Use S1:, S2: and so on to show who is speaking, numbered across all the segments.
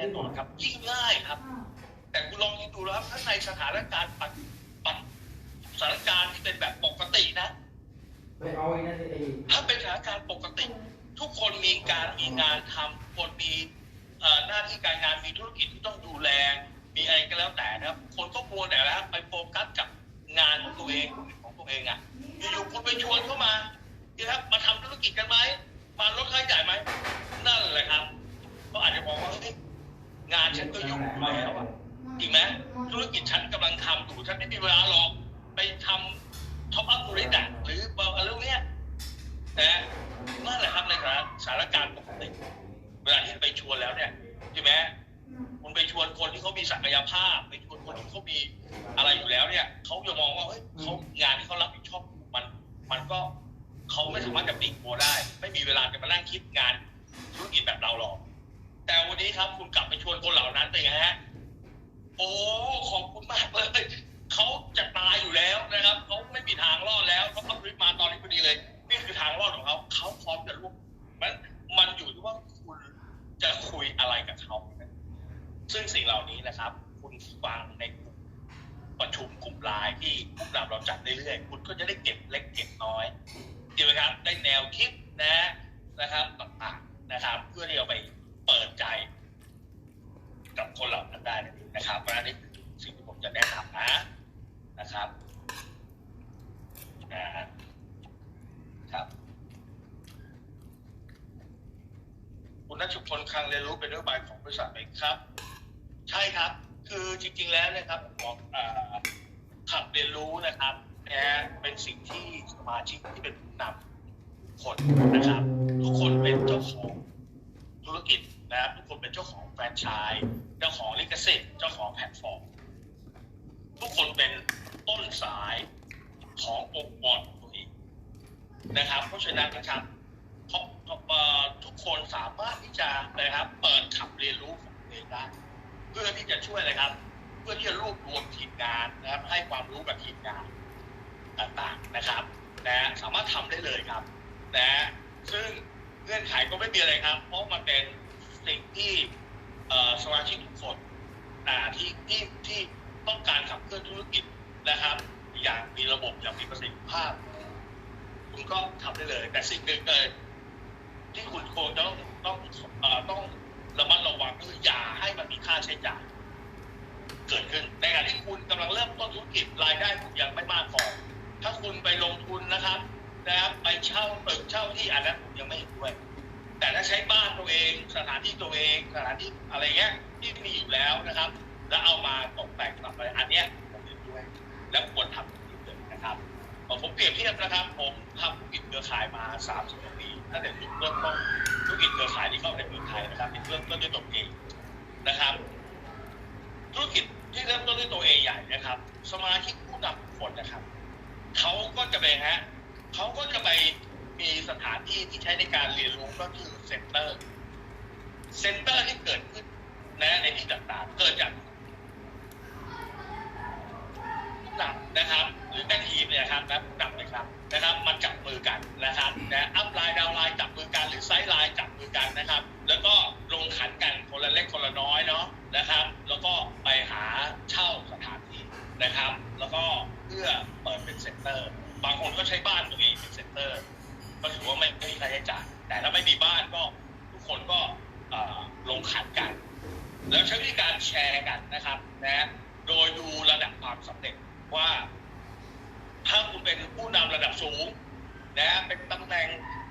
S1: น่นอนครับยิ่งง่ายครับ แต่คุณลองคิดดูนะครับถ้าในสถานการณ์ปัจปัจสถานการณ์ที่เป็นแบบปกตินะ
S2: ไปเอาไอ้นั่นไอ้
S1: ถ้าเป็นสถานการณ์ปกติ ทุกคนมีการมีงานทำคนมีเอ่อหน้าที่การงานมีธุรกิจที่ต้องดูแล มีอะไรก็แล้วแต่นะครับ คนก็มัวแต่แล้วไปโฟกัสกับงานของตัวเองของตัวเองอะอยู่ๆคุณไปชวนเข้ามาที่ครับมาทำธุรกิจกันไหมมาลดค่าใช้จ่ายไหมนั่นแหละครับก็อาจจะมองว่าเฮ้ย งานฉันก็ยุ่งอยู่แล้วอะจริงไหมธุรกิจฉันกำลังทำอยู่ฉันไม่มีเวลาหรอกไปทำท็อปอัพบริษัทหรืออะไรพวกเนี้ยนะนั่นแหละครับในสถานการณ์ปกติเวลาที่ไปชวนแล้วเนี่ยใช่ไหมคุณไปชวนคนที่เขามีศักยภาพ ไปชวนคนที่เขามีอะไรอยู่แล้วเนี่ยเขาจะมองว่าเฮ้ยเขางานที่เขารับผิดชอบมัน มันก็เขาไม่สามารถจะปลีกตัวได้ ไม่มีเวลาจะมานั่งคิดงานธุรกิจแบบเราหรอก แต่วันนี้ครับคุณกลับไปชวนคนเหล่านั้นเป็นไงฮะ โอ้ขอบคุณมากเลยเขาจะตายอยู่แล้วนะครับเขาไม่มีทางรอดแล้วเขาต้องรีบมาตอนนี้พอดีเลย นี่คือทางรอดของเขาเขาพร้อมจะร่วมมันมันอยู่ที่ว่าคุณจะคุยอะไรกับเขาซึ่งสิ่งเหล่านี้นะครับ คุณฟังในกลุ่มประชุมกลุ่มไลน์ที่พวกเราเราจัดเรื่อยๆคุณก็จะได้เก็บเล็กเก็บน้อยจริงไหมครับ ได้แนวคิดนะนะครับต่างๆนะครับ เพื่อที่จะไป เปิดใจ กับคนเหล่านั้นได้นั่นเองนะครับเพราะฉะนั้นนี่คือสิ่งที่ผมจะแนะนำนะนะครับนะครับ คุณนัชพลคลังเรียนรู้เป็นนโยบายของบริษัทไหมครับ ใช่ครับ คือจริง ๆ แล้วนะครับบอกอขับเรียนรู้นะครับนะเป็นสิ่งที่สมาชิกที่เป็นผู้นำคนนะครับ ทุกคนเป็นเจ้าของ นะครับทุกคนเป็นเจ้าของแฟรนไชส์เจ้าของลิขสิทธิ์เจ้าของแพลตฟอร์มทุกคนเป็นต้นสายขององค์กรของตัวเองนะครับ เพราะฉะนั้นนะครับเพราะทุกคนสามารถที่จะนะครับ เปิดขับเรียนรู้ของตัวเองได้เพื่อที่จะช่วยอะครับ เพื่อที่จะรวบรวมทีมงานนะครับ ให้ความรู้กับทีมงานต่างๆนะครับนะสามารถทำได้เลยครับนะซึ่งเงื่อนไขก็ไม่มีอะไรครับ เพราะมันเป็น ที่สมาชิกทุกคนอ่าที่ที่ที่ต้องการขับเคลื่อนธุรกิจนะครับ อย่างมีระบบอย่างมีประสิทธิภาพ คุณก็ทำได้เลย แต่สิ่งหนึ่งเลยที่คุณควรจะต้องต้องอต้องระมัดระวังก็คืออย่าให้มันมีค่าใช้จ่ายเกิดขึ้น ในขณะที่คุณกำลังเริ่มต้นธุรกิจรายได้คุณยังไม่มากพอถ้าคุณไปลงทุนนะครับนะครับไปเช่าตึกเช่าที่อันนั้นผมยังไม่เห็นด้วย แต่ถ้าใช้บ้าน ตัวเอง สถานที่ตัวเองสถานที่อะไรเงี้ยที่มีอยู่แล้วนะครับ แล้วเอามาตกแต่งกลับไปอันเนี้ยผมเห็นด้วย และควรทำจริงๆนะครับผมเปรียบเทียบนะครับ ผมทำธุรกิจเครือข่ายมา30กว่าปีตั้งแต่จุดเริ่มต้นธุรกิจเครือข่ายที่เข้าในเมืองไทยนะครับเป็นเริ่มต้นด้วยตัวเองนะครับ ธุรกิจที่เริ่มต้นด้วยตัวเองใหญ่นะครับ สมาชิกผู้นำคนนะครับเขาก็จะไปฮะเขาก็จะไป ที่ที่ใช้ในการเรียนรู้ก็คือเซ็นเตอร์ เซ็นเตอร์ที่เกิดขึ้นนะในที่ต่างๆ เกิดจากผู้นำนะครับ หรือแม่ทีมเนี่ยครับนะผู้นำนะครับนะครับ มันจับมือกันนะครับนะอัพไลน์ดาวไลน์จับมือกันหรือไซด์ไลน์จับมือกันนะครับ แล้วก็ลงขันกันคนละเล็กคนละน้อยเนาะนะครับ แล้วก็ไปหาเช่าสถานที่นะครับ แล้วก็เพื่อเปิดเป็นเซ็นเตอร์ บางคนก็ใช้บ้านตัวเองเป็นเซ็นเตอร์ ก็ถือว่าไม่ไม่มีค่าใช้จ่ายแต่ถ้าไม่มีบ้านก็ทุกคนก็ลงขันกัน แล้วใช้วิธีการแชร์กันนะครับนะโดยดูระดับความสำเร็จว่า ถ้าคุณเป็นผู้นำระดับสูงนะเป็นตำแหน่ง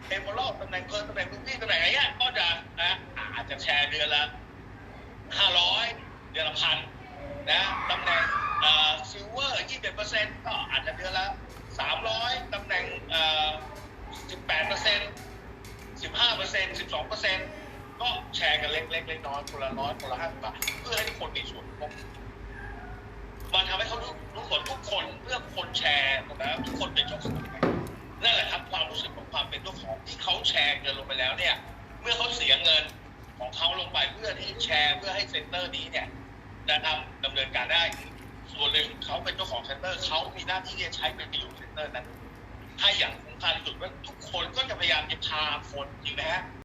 S1: เอเมอรัลตำแหน่งเพิ่มตำแหน่งพื้นที่ตำแหน่งอะไรเงี้ยก็จะนะอาจจะแชร์เดือนละห้าร้อยเดือนละพันนะตำแหน่งเอ่อซิลเวอร์ยี่สิบเปอร์เซ็นต์ก็อาจจะเดือนละสามร้อยตำแหน่ง เอ่อสิบแปดเปอร์เซ็นต์สิบห้าเปอร์เซ็นต์สิบสองเปอร์เซ็นต์ก็แชร์กันเล็กๆเล็กน้อยคนละร้อยคนละห้าสิบบาทเพื่อให้ทุกคนมีส่วนร่วมมันทำให้เขารู้ผลทุกคนเพื่อคนแชร์นะทุกคนเป็นเจ้าของนั่นแหละครับความรู้สึกของความเป็นเจ้าของที่เขาแชร์เงินลงไปแล้วเนี่ย เมื่อเขาเสียเงินของเขาลงไปเพื่อที่แชร์เพื่อให้เซ็นเตอร์นี้เนี่ยนะครับดำเนินการได้ ส่วนหนึ่งเขาเป็นเจ้าของเซ็นเตอร์เขามีหน้าที่ที่จะใช้เป็นประโยชน์เซ็นเตอร์นั้น ถ้าอย่างคุ้มค่าที่สุดว่าทุกคนก็จะพยายามจะพาคนจริงไหมฮะ